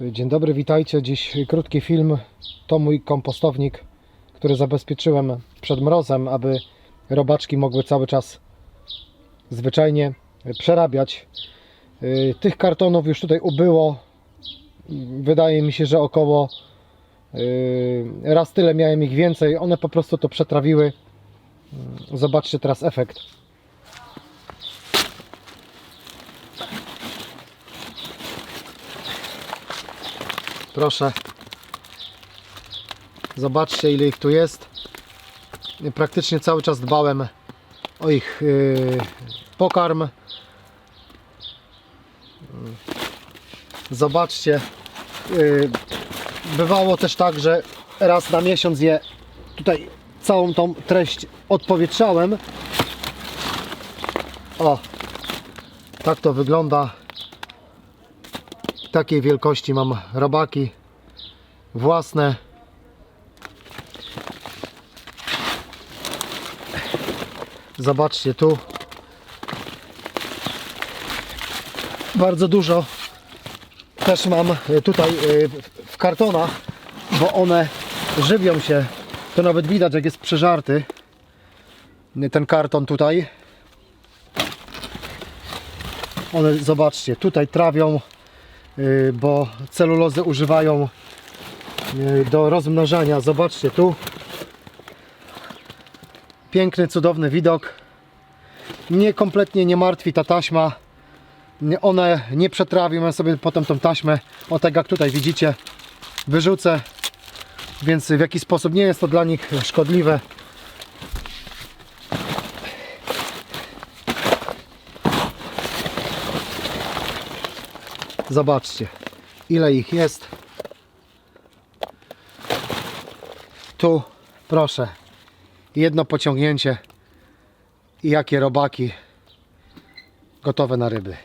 Dzień dobry, witajcie. Dziś krótki film. To mój kompostownik, który zabezpieczyłem przed mrozem, aby robaczki mogły cały czas zwyczajnie przerabiać. Yy, Tych kartonów już tutaj ubyło. Wydaje mi się, że około yy, raz tyle miałem ich więcej. One po prostu to przetrawiły. Zobaczcie teraz efekt. Proszę. Zobaczcie ile ich tu jest. Praktycznie cały czas dbałem o ich yy, pokarm. Zobaczcie. Yy, bywało też tak, że raz na miesiąc je tutaj całą tą treść odpowietrzałem. O, tak to wygląda. Takiej wielkości mam robaki własne. Zobaczcie tu. Bardzo dużo też mam y, tutaj y, w- kartonach, bo one żywią się. To nawet widać jak jest przeżarty ten karton tutaj. One zobaczcie, tutaj trawią bo celulozę używają y, do rozmnażania. Zobaczcie tu. Piękny, cudowny widok. Mnie kompletnie nie martwi ta taśma. One nie przetrawią, ja sobie potem tą taśmę, o tak jak tutaj widzicie, wyrzucę. Więc w jakiś sposób nie jest to dla nich szkodliwe. Zobaczcie, ile ich jest. Tu, proszę, jedno pociągnięcie i jakie robaki gotowe na ryby.